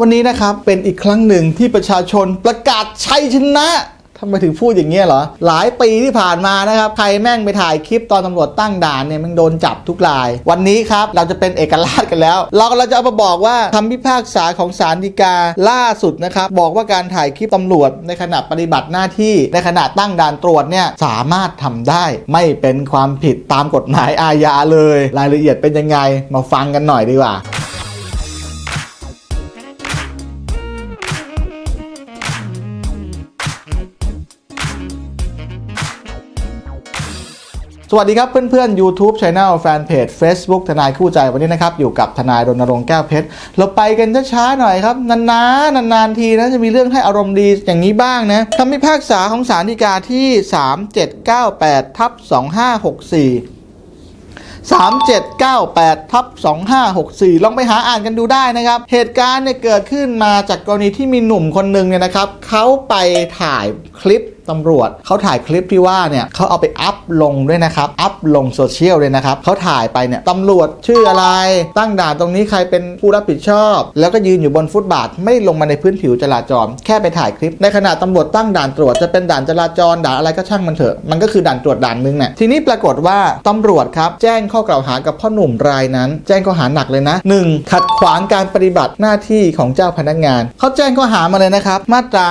วันนี้นะครับเป็นอีกครั้งหนึ่งที่ประชาชนประกาศชัยชนะทำไมถึงพูดอย่างเงี้ยเหรอ หลายปีที่ผ่านมานะครับ ใครแม่งไปถ่ายคลิปตอนตำรวจตั้งด่านเนี่ยมันโดนจับทุกราย วันนี้ครับเราจะเป็นเอกราชกันแล้ว เราเราจะเอามาบอกว่าคำพิพากษาของศาลฎีกาล่าสุดนะครับ บอกว่าการถ่ายคลิปตำรวจในขณะปฏิบัติหน้าที่ในขณะตั้งด่านตรวจเนี่ยสามารถทำได้ไม่เป็นความผิดตามกฎหมายอาญาเลย รายละเอียดเป็นยังไงมาฟังกันหน่อยดีกว่า วัสดีครับเพื่อนๆ YouTube Channel Fanpage Facebook ทนายคู่ใจวันนี้นะครับ อยู่กับทนายรณรงค์แก้วเพชร เราไปกันช้าๆหน่อยครับ นานๆนานๆทีนะจะมีเรื่องให้อารมณ์ดีอย่างนี้บ้างนะคำพิพากษาของศาลฎีกาที่ 3798ทับ2564 3798ทับ2564 ลองไปหาอ่านกันดูได้นะครับ เหตุการณ์เนี่ยเกิดขึ้นมาจากกรณีที่มีหนุ่มคนหนึ่งเนี่ยนะครับเขาไปถ่ายคลิป ตำรวจเขาถ่ายคลิปที่ว่าเนี่ยเขาเอาไปอัพลงด้วยนะครับ อัพลงโซเชียลเลยนะครับเขาถ่ายไปเนี่ยตำรวจชื่ออะไรตั้งด่านตรงนี้ใครเป็นผู้รับผิดชอบ แล้วก็ยืนอยู่บนฟุตบาทไม่ลงมาในพื้นผิวจราจร แค่ไปถ่ายคลิป ในขณะตำรวจตั้งด่านตรวจจะเป็นด่านจราจรด่านอะไรก็ช่างมันเถอะมันก็คือด่านตรวจด่านหนึงเนี่ยทีนี้ปรากฏว่าตำรวจครับแจ้งข้อกล่าวหากับพ่อหนุ่มรายนั้น แจ้งข้อหาหนักเลยนะ 1. ขัดขวางการปฏิบัติหน้าที่ของเจ้าพนักงานเขาแจ้งข้อหามาเลยนะครับมาตรา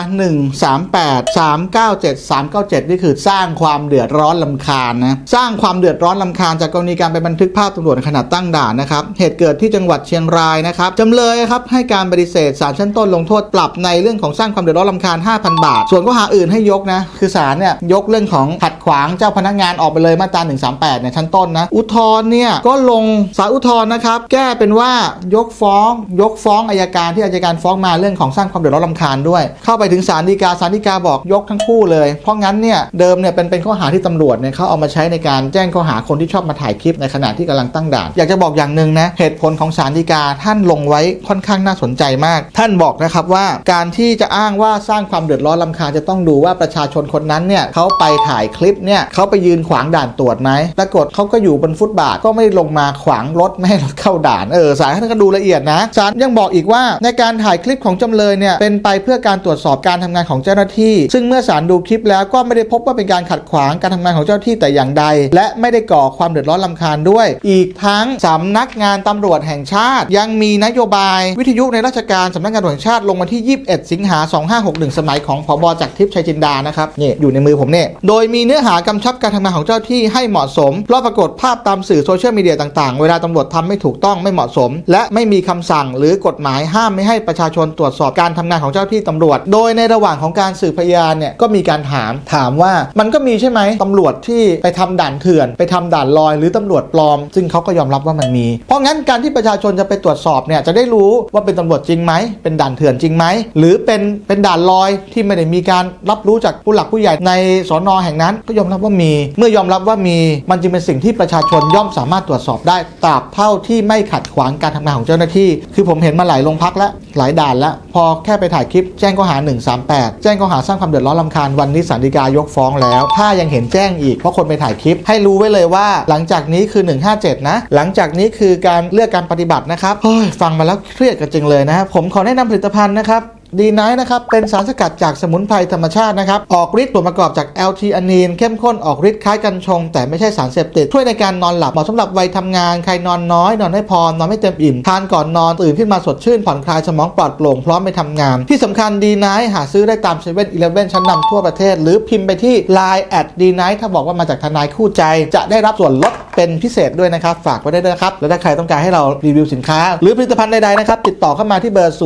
138 397 397 นี่คือสร้างความเดือดร้อนลำคาญนะ สร้างความเดือดร้อนลำคาญจากกรณีการไปบันทึกภาพตำรวจในขณะตั้งด่านนะครับ เหตุเกิดที่จังหวัดเชียงรายนะครับจำเลยครับให้การปฏิเสธศาลชั้นต้นลงโทษปรับในเรื่องของสร้างความเดือดร้อนลำคาญ 5,000 บาท ส่วนข้อหาอื่นให้ยกนะ คือศาลเนี่ยยกเรื่องของขัดขวางเจ้าพนักงานออกไปเลยมาตรา 138เนี่ยชั้นต้นนะ อุทธรณ์เนี่ยก็ลงศาลอุทธรณ์นะครับ แก้เป็นว่ายกฟ้อง ยกฟ้องอายการที่อายการฟ้องมาเรื่องของสร้างความเดือดร้อนลำคาญด้วย เข้าไปถึงศาลฎีกาศาลฎีกาบอกยกทั้งคู่เลยเพราะงั้นเนี่ยเดิมเนี่ยเป็นเป็นข้อหาที่ตำรวจเนี่ยเขาเอามาใช้ในการแจ้งข้อหาคนที่ชอบมาถ่ายคลิปในขณะที่กำลังตั้งด่าน อยากจะบอกอย่างหนึ่งนะเหตุผลของศาลฎีกาท่านลงไว้ค่อนข้างน่าสนใจมาก ท่านบอกนะครับว่าการที่จะอ้างว่าสร้างความเดือดร้อนลำคาญจะต้องดูว่าประชาชนคนนั้นเนี่ยเขาไปถ่ายคลิปเนี่ยเขาไปยืนขวางด่านตรวจไหมปรากฏเขาก็อยู่บนฟุตบาทก็ไม่ลงมาขวางรถไม่ให้รถเข้าด่านเออศาลท่านก็ดูละเอียดนะศาลยังบอกอีกว่าในการถ่ายคลิปของจำเลยเนี่ยเป็นไปเพื่อการตรวจสอบการทำงานของเจ้าหน้าที่ ซึ่งเมื่อศาลดูคลิปแล้วก็ไม่ได้พบว่าเป็นการขัดขวางการทำงานของเจ้าที่แต่อย่างใด และไม่ได้ก่อความเดือดร้อนลำคาญด้วย อีกทั้งสำนักงานตำรวจแห่งชาติ ยังมีนโยบายวิทยุในราชการสำนักงานตำรวจแห่งชาติลงมาที่ 21 สิงหา 2561 สมัยของผบจากทิพย์ชัยจินดานะครับนี่อยู่ในมือผมเนี่ยโดยมีเนื้อหากำชับการทำงานของเจ้าที่ให้เหมาะสมเพราะปรากฏภาพตามสื่อโซเชียลมีเดียต่างๆ เวลาตำรวจทำไม่ถูกต้องไม่เหมาะสม และไม่มีคำสั่งหรือกฎหมายห้ามไม่ให้ประชาชนตรวจสอบการทำงานของเจ้าที่ตำรวจ โดยในระหว่างของการสืบพยานเนี่ยก็มีการถาม ถามว่ามันก็มีใช่ไหมตำรวจที่ไปทำด่านเถื่อน ไปทำด่านลอย หรือตำรวจปลอม ซึ่งเขาก็ยอมรับว่ามันมี เพราะงั้นการที่ประชาชนจะไปตรวจสอบเนี่ยจะได้รู้ว่าเป็นตำรวจจริงไหมเป็นด่านเถื่อนจริงไหมหรือเป็นเป็นด่านลอยที่ไม่ได้มีการรับรู้จากผู้หลักผู้ใหญ่ในสอนอแห่งนั้นก็ยอมรับว่ามี เมื่อยอมรับว่ามีมันจึงเป็นสิ่งที่ประชาชนย่อมสามารถตรวจสอบได้ตราบเท่าที่ไม่ขัดขวางการทำงานของเจ้าหน้าที่ คือผมเห็นมาหลายโรงพักแล้วหลายด่านแล้ว พอแค่ไปถ่ายคลิปแจ้งข้อหา 138 แจ้งข้อหาสร้างความเดือดร้อนลำคาญวันนี้สันติกายกฟ้องแล้ว ถ้ายังเห็นแจ้งอีกเพราะคนไปถ่ายคลิป ให้รู้ไว้เลยว่า หลังจากนี้คือ 157 นะ หลังจากนี้คือการเลือกการปฏิบัตินะครับเฮ้ยฟังมาแล้วเครียดกันจริงเลยนะครับผมขอแนะนำผลิตภัณฑ์นะครับ ดีไนท์นะครับเป็นสารสกัดจากสมุนไพรธรรมชาตินะครับออกฤทธิ์ส่วนประกอบจากแอลทีอานีนเข้มข้นออกฤทธิ์คล้ายกัญชง แต่ไม่ใช่สารเสพติดช่วยในการนอนหลับเหมาะสำหรับวัยทำงานใครนอนน้อย นอนไม่พอนอนไม่เต็มอิ่มทานก่อนนอนตื่นขึ้นมาสดชื่นผ่อนคลายสมองปลอดโปร่งพร้อมไปทำงาน ที่สำคัญดีไนท์หาซื้อได้ตามเซเว่นอีเลฟเว่นชั้นนำทั่วประเทศ หรือพิมพ์ไปที่ Line แอดดีไนท์ถ้าบอกว่ามาจากทนายคู่ใจ จะได้รับส่วนลดเป็นพิเศษด้วยนะครับฝากไว้ได้ด้วยครับแล้วถ้าใครต้องการให้เรารีวิวสินค้า หรือผลิตภัณฑ์ใดๆนะครับติดต่อเข้ามาที่เบอร์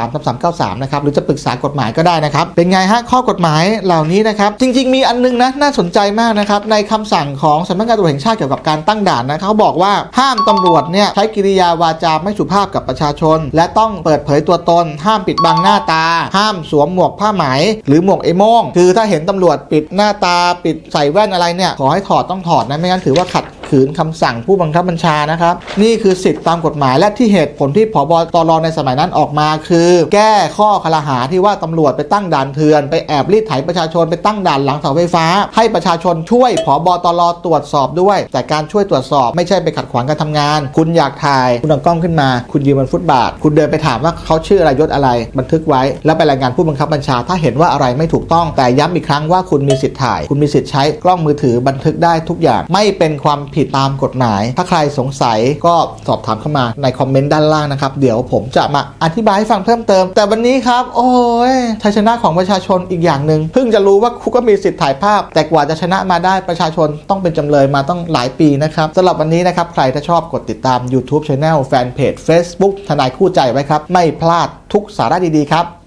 3 3 3 9 3นะครับหรือจะปรึกษากฎหมายก็ได้นะครับ เป็นไงฮะข้อกฎหมายเหล่านี้นะครับ จริง ๆ มีอันนึงนะน่าสนใจมากนะครับ ในคำสั่งของสำนักงานตำรวจแห่งชาติเกี่ยวกับการตั้งด่านนะเขาบอกว่าห้ามตำรวจเนี่ยใช้กิริยาวาจาไม่สุภาพกับประชาชน และต้องเปิดเผยตัวตน ห้ามปิดบังหน้าตา ห้ามสวมหมวกผ้าไหม หรือหมวกไอ้โม่งคือถ้าเห็นตำรวจปิดหน้าตาปิดใส่แว่นอะไรเนี่ยขอให้ถอดต้องถอดนะไม่งั้นถือว่าขัด ขืนคำสั่งผู้บังคับบัญชานะครับ นี่คือสิทธิตามกฎหมายและที่เหตุผลที่ผบตรในสมัยนั้นออกมา คือ แก้ข้อคลหาที่ว่าตำรวจไปตั้งด่านเถื่อน ไปแอบรีดไถประชาชนไปตั้งด่านหลังเสาไฟฟ้า ให้ประชาชนช่วยผบตรตรวจสอบด้วย แต่การช่วยตรวจสอบไม่ใช่ไปขัดขวางการทำงาน คุณอยากถ่ายคุณเอากล้องขึ้นมา คุณยืนบนฟุตบาท คุณเดินไปถามว่าเขาชื่ออะไรยศอะไร บันทึกไว้ แล้วไปรายงานผู้บังคับบัญชา ถ้าเห็นว่าอะไรไม่ถูกต้องแต่ย้ำอีกครั้งว่าคุณมีสิทธิ์ถ่าย คุณมีสิทธิ์ใช้กล้องมือถือบันทึกได้ทุกอย่างไม่เป็นความผิดตามกฎหมาย ถ้าใครสงสัยก็สอบถามเข้ามาในคอมเมนต์ด้านล่างนะครับ เดี๋ยวผมจะมาอธิบายให้ฟังเพิ่มเติม แต่วันนี้ครับ โอ้ยชัยชนะของประชาชนอีกอย่างหนึ่งเพิ่งจะรู้ว่าคุกก็มีสิทธิ์ถ่ายภาพ แต่กว่าจะชนะมาได้ประชาชนต้องเป็นจำเลยมาต้องหลายปีนะครับสำหรับวันนี้นะครับใครถ้าชอบกดติดตาม YouTube Channel แฟนเพจ Facebook ทนายคู่ใจไว้ครับไม่พลาดทุกสาระดีๆครับ